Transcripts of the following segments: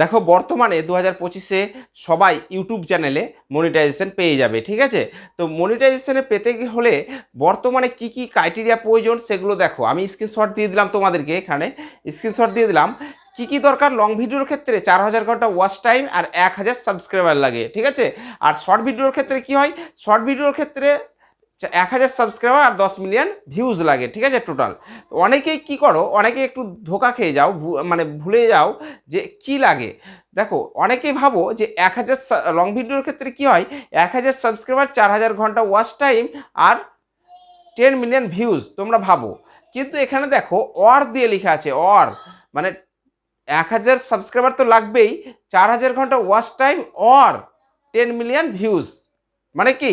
দেখো বর্তমানে দু হাজার পঁচিশে সবাই ইউটিউব চ্যানেলে মনিটাইজেশন পেয়ে যাবে, ঠিক আছে? তো মনিটাইজেশনে পেতে হলে বর্তমানে কি কি ক্রাইটেরিয়া প্রয়োজন সেগুলো দেখো। আমি স্ক্রিনশট দিয়ে দিলাম তোমাদেরকে এখানে। স্ক্রিনশট দিয়ে দিলাম কি কি দরকার লং ভিডিওর ক্ষেত্রে চার হাজার ঘণ্টা ওয়াচ টাইম আর এক হাজার সাবস্ক্রাইবার লাগে, ঠিক আছে? আর শর্ট ভিডিওর ক্ষেত্রে কি হয়? শর্ট ভিডিওর ক্ষেত্রে এক হাজার সাবস্ক্রাইবার আর দশ মিলিয়ন ভিউজ লাগে, ঠিক আছে টোটাল অনেকেই কি করো অনেকে একটু ধোকা খেয়ে যাও মানে ভুলে যাও যে কি লাগে। দেখো, অনেকেই ভাবো যে এক হাজার লং ভিডিওর ক্ষেত্রে কি হয়, এক হাজার সাবস্ক্রাইবার চার হাজার ঘণ্টা ওয়াচ টাইম আর টেন মিলিয়ন ভিউজ তোমরা ভাবো। কিন্তু এখানে দেখো অর দিয়ে লেখা আছে অর মানে এক হাজার সাবস্ক্রাইবার তো লাগবেই, চার হাজার ঘণ্টা watch time or ten million views মানে কি?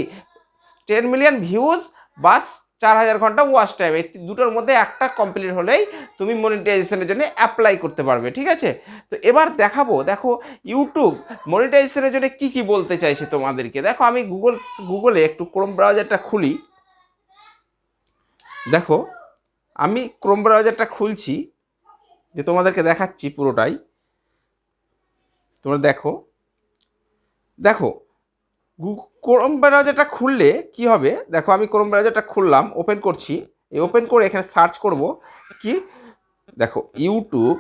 টেন মিলিয়ন ভিউজ বাস চার হাজার ঘণ্টা ওয়াচ টাইম এই দুটোর মধ্যে একটা কমপ্লিট হলেই তুমি মনিটাইজেশনের জন্য অ্যাপ্লাই করতে পারবে, ঠিক আছে? তো এবার দেখাবো, দেখো ইউটিউব মনিটাইজেশনের জন্য কি কি বলতে চাইছে তোমাদেরকে। দেখো আমি গুগল গুগলে একটু ক্রোম ব্রাউজারটা খুলি। দেখো, আমি ক্রোম ব্রাউজারটা খুলছি, যে তোমাদেরকে দেখাচ্ছি পুরোটাই। তোমরা দেখো দেখো ক্রোম ব্রাউজারটা খুললে কি হবে? দেখো আমি ক্রোম ব্রাউজারটা খুললাম ওপেন করছি। এই ওপেন করে এখানে সার্চ করব কি? দেখো ইউটিউব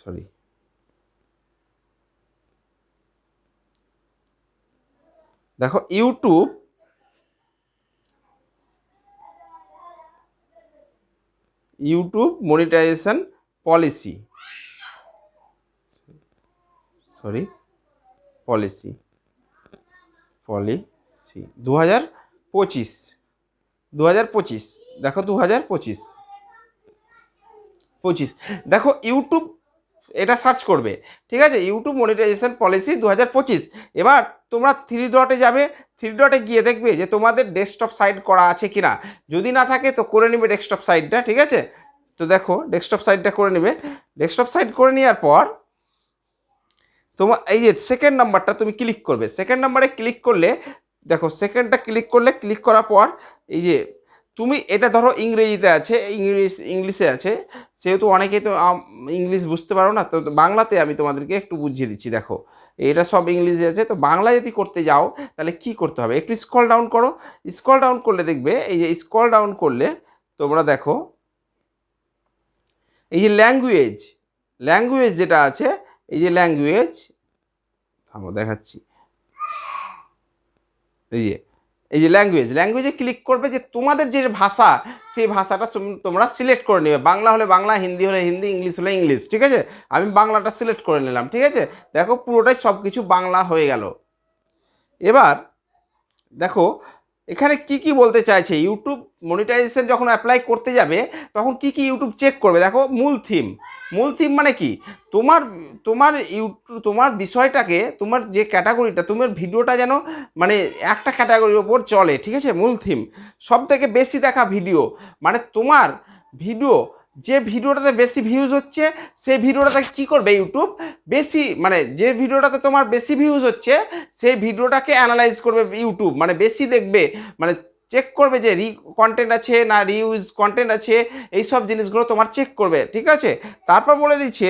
সরি দেখো YouTube YouTube monetization policy. Sorry policy. Policy. দু হাজার পঁচিশ। দু হাজার পঁচিশ। দেখো দু হাজার পঁচিশ। পঁচিশ। দেখো ইউটিউব, এটা সার্চ করবে। ঠিক আছে? ইউটিউব মনিটাইজেশন পলিসি দু হাজার পঁচিশ। এবার তোমরা থ্রি ডটে যাবে। থ্রি ডটে গিয়ে দেখবে যে তোমাদের ডেস্কটপ সাইট করা আছে কিনা। যদি না থাকে তো করে নেবে ডেস্কটপ সাইটটা। ঠিক আছে? তো দেখো ডেস্কটপ সাইটটা করে নেবে। ডেস্কটপ সাইট করে নেওয়ার পর তোমার এই যে সেকেন্ড নাম্বারটা তুমি ক্লিক করবে। সেকেন্ড নাম্বারে ক্লিক করলে, দেখো সেকেন্ডটা ক্লিক করলে ক্লিক করার পর, এই যে তুমি, এটা ধরো ইংরেজিতে আছে, ইংলিশ, ইংলিশে আছে। সেহেতু অনেকেই তো ইংলিশ বুঝতে পারো না, তো বাংলাতে আমি তোমাদেরকে একটু বুঝিয়ে দিচ্ছি, দেখো। এটা সব ইংলিশে আছে, তো বাংলা যদি করতে যাও, তাহলে কি করতে হবে? একটু স্ক্রল ডাউন করো। স্কল ডাউন করলে দেখবে, এই যে স্কল ডাউন করলে, তোমরা দেখো এই যে ল্যাঙ্গুয়েজ ল্যাঙ্গুয়েজ যেটা আছে, এই যে ল্যাঙ্গুয়েজ থামো দেখাচ্ছি। এই যে এই যে ল্যাঙ্গুয়েজ ল্যাঙ্গুয়েজে ক্লিক করবে যে তোমাদের যে ভাষা, সেই ভাষাটা তোম- তোমরা সিলেক্ট করে নেবে। বাংলা হলে বাংলা, হিন্দি হলে হিন্দি, ইংলিশ হলে ইংলিশ, ঠিক আছে? আমি বাংলাটা সিলেক্ট করে নিলাম, ঠিক আছে? দেখো পুরোটাই সব কিছু বাংলা হয়ে গেল। এবার দেখো এখানে কি কি বলতে চাইছে? ইউটিউব মনিটাইজেশন যখন অ্যাপ্লাই করতে যাবে, তখন কি কি ইউটিউব চেক করবে? দেখো, মূল থিম মূল থিম মানে কি? তোমার তোমার ইউটিউব তোমার বিষয়টাকে, তোমার যে ক্যাটাগরিটা তোমার ভিডিওটা যেন মানে একটা ক্যাটাগরির ওপর চলে, ঠিক আছে? মূল থিম সব থেকে বেশি দেখা ভিডিও মানে তোমার ভিডিও যে ভিডিওটাতে বেশি ভিউজ হচ্ছে সেই ভিডিওটাতে কি করবে ইউটিউব বেশি মানে যে ভিডিওটাতে তোমার বেশি ভিউজ হচ্ছে, সেই ভিডিওটাকে অ্যানালাইজ করবে ইউটিউব মানে বেশি দেখবে মানে চেক করবে যে রি কন্টেন্ট আছে না রিউজ কন্টেন্ট আছে, এই সব জিনিসগুলো তোমার চেক করবে, ঠিক আছে? তারপর বলে দিচ্ছে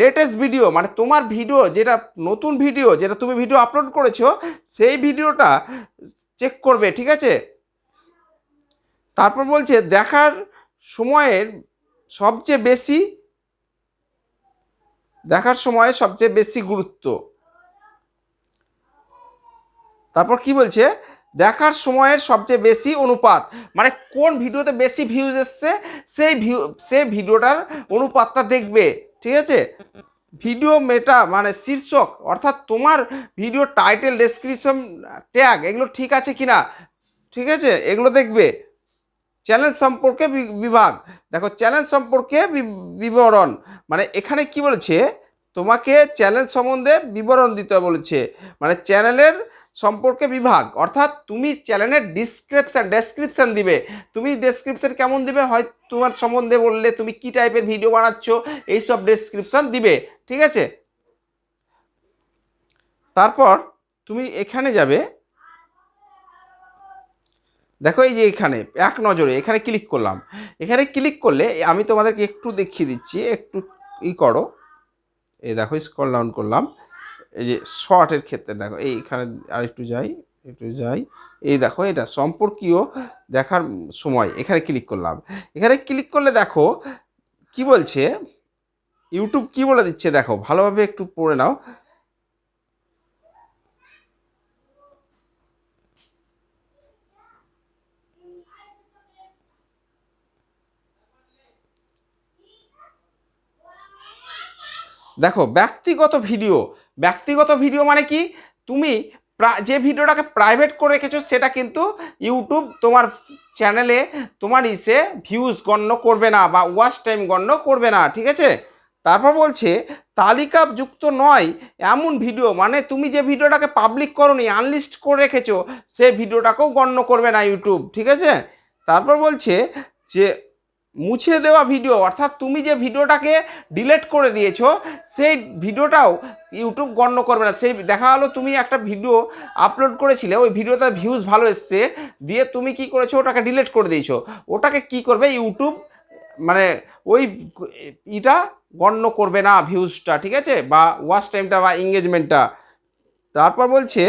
লেটেস্ট ভিডিও মানে তোমার ভিডিও যেটা নতুন ভিডিও যেটা তুমি ভিডিও আপলোড করেছ, সেই ভিডিওটা চেক করবে, ঠিক আছে? তারপর বলছে, দেখার সময়ের সবচেয়ে বেশি দেখার সময়ে সবচেয়ে বেশি গুরুত্ব। তারপর কি বলছে? দেখার সময়ের সবচেয়ে বেশি অনুপাত। মানে কোন ভিডিওতে বেশি ভিউজ এসছে, সেই ভিউ সেই ভিডিওটার অনুপাতটা দেখবে। ঠিক আছে? ভিডিও মেটা মানে শীর্ষক, অর্থাৎ তোমার ভিডিও টাইটেল ডেসক্রিপশন ট্যাগ এগুলো ঠিক আছে কি না ঠিক আছে? এগুলো দেখবে। চ্যানেল সম্পর্কে বিভাগ। দেখো চ্যানেল সম্পর্কে বিবরণ। মানে এখানে কি বলেছে? তোমাকে চ্যানেল সম্বন্ধে বিবরণ দিতে বলেছে। মানে চ্যানেলের সম্পর্কে বিভাগ। অর্থাৎ তুমি চ্যানেলের ডিসক্রিপশান ডেসক্রিপশান দিবে। তুমি ডেসক্রিপশান কেমন দিবে? হয় তোমার সম্বন্ধে বললে তুমি কি টাইপের ভিডিও বানাচ্ছ? এইসব ডেসক্রিপশান দিবে। ঠিক আছে? তারপর তুমি এখানে যাবে। দেখো এই যে এখানে, এক নজরে, এখানে ক্লিক করলাম। এখানে ক্লিক করলে আমি তোমাদেরকে একটু দেখিয়ে দিচ্ছি, একটু ই করো। এই দেখো স্কল ডাউন করলাম। এই যে শর্টের ক্ষেত্রে দেখো এইখানে আর একটু যাই একটু যাই। এই দেখো, এটা সম্পর্কীয় দেখার সময়, এখানে ক্লিক করলাম। এখানে ক্লিক করলে দেখো, কি বলছে? ইউটিউব কি বলে দিচ্ছে? দেখো, ভালোভাবে একটু পড়ে নাও। দেখো, ব্যক্তিগত ভিডিও। ব্যক্তিগত ভিডিও মানে কি? তুমি যে ভিডিওটাকে প্রাইভেট করে রেখেছো, সেটা কিন্তু ইউটিউব তোমার চ্যানেলে তোমার ইসে ভিউজ গণ্য করবে না বা ওয়াচ টাইম গণ্য করবে না, ঠিক আছে? তারপর বলছে তালিকাযুক্ত নয়, এমন ভিডিও। মানে তুমি যে ভিডিওটাকে পাবলিক করনি আনলিস্ট করে রেখেছো, সে ভিডিওটাকেও গণ্য করবে না ইউটিউব ঠিক আছে? তারপর বলছে যে মুছে দেওয়া ভিডিও অর্থাৎ তুমি যে ভিডিওটাকে ডিলেট করে দিয়েছ, সেই ভিডিওটাও ইউটিউব গণ্য করবে না। সেই দেখা গেলো তুমি একটা ভিডিও আপলোড করেছিলে, ওই ভিডিওতে ভিউজ ভালো এসছে, দিয়ে তুমি কি করেছ, ওটাকে ডিলেট করে দিয়েছ। ওটাকে কি করবে? ইউটিউব মানে ওই ইটা গণ্য করবে না ভিউজটা ঠিক আছে? বা ওয়াচ টাইমটা বা এঙ্গেজমেন্টটা তারপর বলছে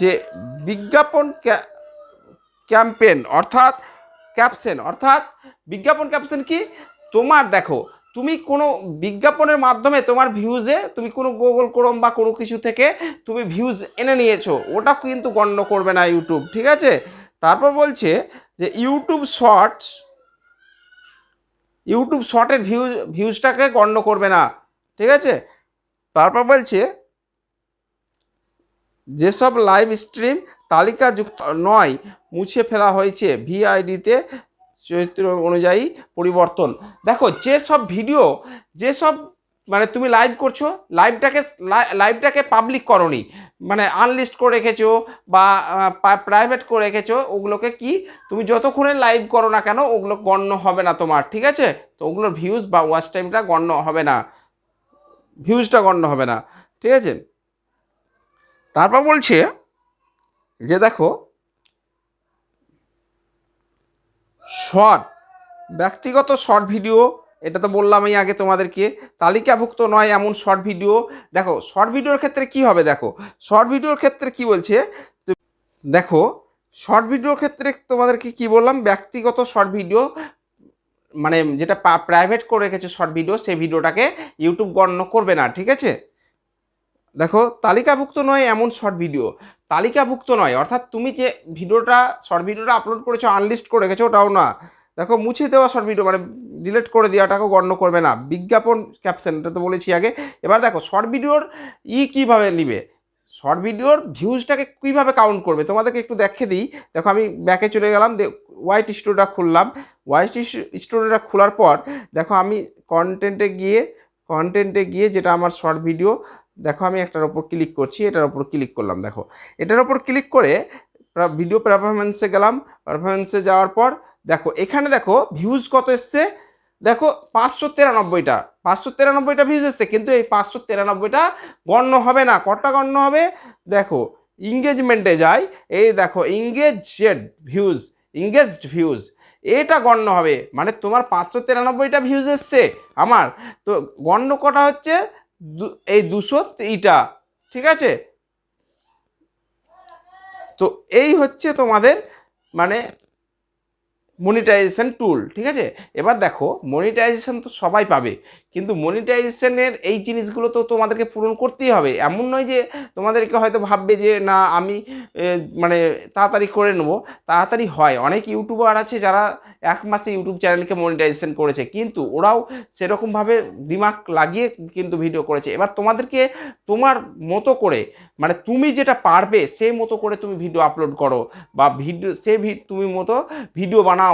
যে বিজ্ঞাপন ক্যাম্পেন অর্থাৎ ক্যাপশন অর্থাৎ বিজ্ঞাপন ক্যাপশন কি? তোমার দেখো, তুমি কোনো বিজ্ঞাপনের মাধ্যমে তোমার ভিউজে তুমি কোনো গুগল ক্রোম বা কোনো কিছু থেকে তুমি ভিউজ এনে নিয়েছো, ওটা কিন্তু গণ্য করবে না ইউটিউব ঠিক আছে? তারপর বলছে যে ইউটিউব শর্টস ইউটিউব শর্টের ভিউজ ভিউজটাকে গণ্য করবে না, ঠিক আছে? তারপর বলছে যেসব লাইভ স্ট্রিম তালিকাযুক্ত নয়, মুছে ফেলা হয়েছে ভিআইডিতে চরিত্র অনুযায়ী পরিবর্তন। দেখো যেসব ভিডিও যেসব মানে তুমি লাইভ করছ লাইভটাকে লাইভটাকে পাবলিক করনি। মানে আনলিস্ট করে রেখেছো বা প্রাইভেট করে রেখেছো, ওগুলোকে কি তুমি যতক্ষণে লাইভ করো না কেন, ওগুলো গণ্য হবে না তোমার, ঠিক আছে? তো ওগুলোর ভিউজ বা ওয়াচ টাইমটা গণ্য হবে না। ভিউজটা গণ্য হবে না, ঠিক আছে? তারপর বলছে যে দেখো শর্ট, ব্যক্তিগত শর্ট ভিডিও, এটা তো বললাম আমি আগে তোমাদেরকে, তালিকাভুক্ত নয় এমন শর্ট ভিডিও। দেখো, শর্ট ভিডিওর ক্ষেত্রে কি হবে দেখো? শর্ট ভিডিওর ক্ষেত্রে কি বলছে? দেখো, শর্ট ভিডিওর ক্ষেত্রে তোমাদেরকে কি বললাম? ব্যক্তিগত শর্ট ভিডিও মানে যেটা প্রাইভেট করে রেখেছে শর্ট ভিডিও, সেই ভিডিওটাকে ইউটিউব গণ্য করবে না, ঠিক আছে? দেখো, তালিকাভুক্ত নয় এমন শর্ট ভিডিও তালিকাভুক্ত নয়, অর্থাৎ তুমি যে ভিডিওটা শর্ট ভিডিওটা আপলোড করেছ আনলিস্ট করে রেখেছো, ওটাও না। দেখো, মুছে দেওয়া শর্ট ভিডিও মানে ডিলেট করে দেওয়াটাকেও গণ্য করবে না। বিজ্ঞাপন ক্যাপশন এটা তো বলেছি আগে। এবার দেখো শর্ট ভিডিওর ই কীভাবে নিবে? শর্ট ভিডিওর ভিউজটাকে কীভাবে কাউন্ট করবে? তোমাদেরকে একটু দেখে দিই। দেখো, আমি ব্যাকে চলে গেলাম হোয়াইট স্টুডিওটা খুললাম। হোয়াইট স্টুডিওটা খোলার পর, দেখো, আমি কন্টেন্টে গিয়ে কন্টেন্টে গিয়ে যেটা আমার শর্ট ভিডিও দেখো আমি একটার ওপর ক্লিক করছি, এটার ওপর ক্লিক করলাম, দেখো। এটার ওপর ক্লিক করে ভিডিও পারফরমেন্সে গেলাম পারফরমেন্সে যাওয়ার পর, দেখো, এখানে দেখো ভিউজ কত এসছে? দেখো, পাঁচশো তিরানব্বইটা পাঁচশো তিরানব্বইটা ভিউজ এসছে, কিন্তু এই পাঁচশো তিরানব্বইটা গণ্য হবে না। কটা গণ্য হবে? দেখো ইংগেজমেন্টে যাই, এই দেখো ইংগেজড ভিউজ ইংগেজড ভিউজ এটা গণ্য হবে। মানে তোমার পাঁচশো তিরানব্বইটা ভিউজ এসছে, আমার। তো গণ্য কটা হচ্ছে? এই দুশো এইটা ঠিক আছে? তো এই হচ্ছে তোমাদের মানে মনিটাইজেশন টুল ঠিক আছে? এবার দেখো মনিটাইজেশন তো সবাই পাবে, কিন্তু মনিটাইজেশনের এই জিনিসগুলো তো তোমাদেরকে পূরণ করতেই হবে। এমন নয় যে তোমাদেরকে হয়তো ভাববে যে, না, আমি মানে তাড়াতাড়ি করে নেব। তাড়াতাড়ি হয়। অনেক ইউটিউবার আছে যারা এক মাসে ইউটিউব চ্যানেলকে মনিটাইজেশন করেছে, কিন্তু ওরাও সেরকমভাবে দিমাগ লাগিয়ে কিন্তু ভিডিও করেছে। এবার তোমাদেরকে তোমার মতো করে মানে তুমি যেটা পারবে, সেই মতো করে তুমি ভিডিও আপলোড করো, বা ভিডিও সে তুমি মতো ভিডিও বানাও।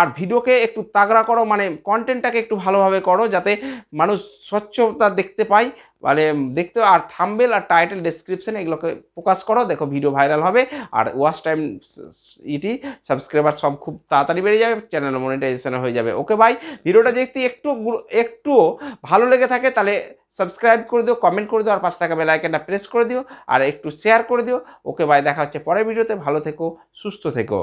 আর ভিডিওকে একটু তাগড়া করো মানে কন্টেন্টটাকে একটু ভালোভাবে করো, যাতে মানুষ স্বচ্ছতা দেখতে পায়। মানে দেখতে আর থাম্বেল আর টাইটেল ডেসক্রিপশন এগুলোকে ফোকাস করো। দেখো ভিডিও ভাইরাল হবে, আর ওয়াচ টাইম ইটি সাবস্ক্রাইবার সব খুব তাড়াতাড়ি বেড়ে যাবে চ্যানেল মনিটাইজেশন হয়ে যাবে। ওকে ভাই ভিডিওটা দেখতে একটু একটু ভালো লেগে থাকে, তাহলে সাবস্ক্রাইব করে দিও কমেন্ট করে দিও, আর পাশে থাকা বেল প্রেস করে দিও, আর একটু শেয়ার করে দিও। ওকে ভাই দেখা হচ্ছে পরের ভিডিওতে। ভালো থেকো, সুস্থ থেকো।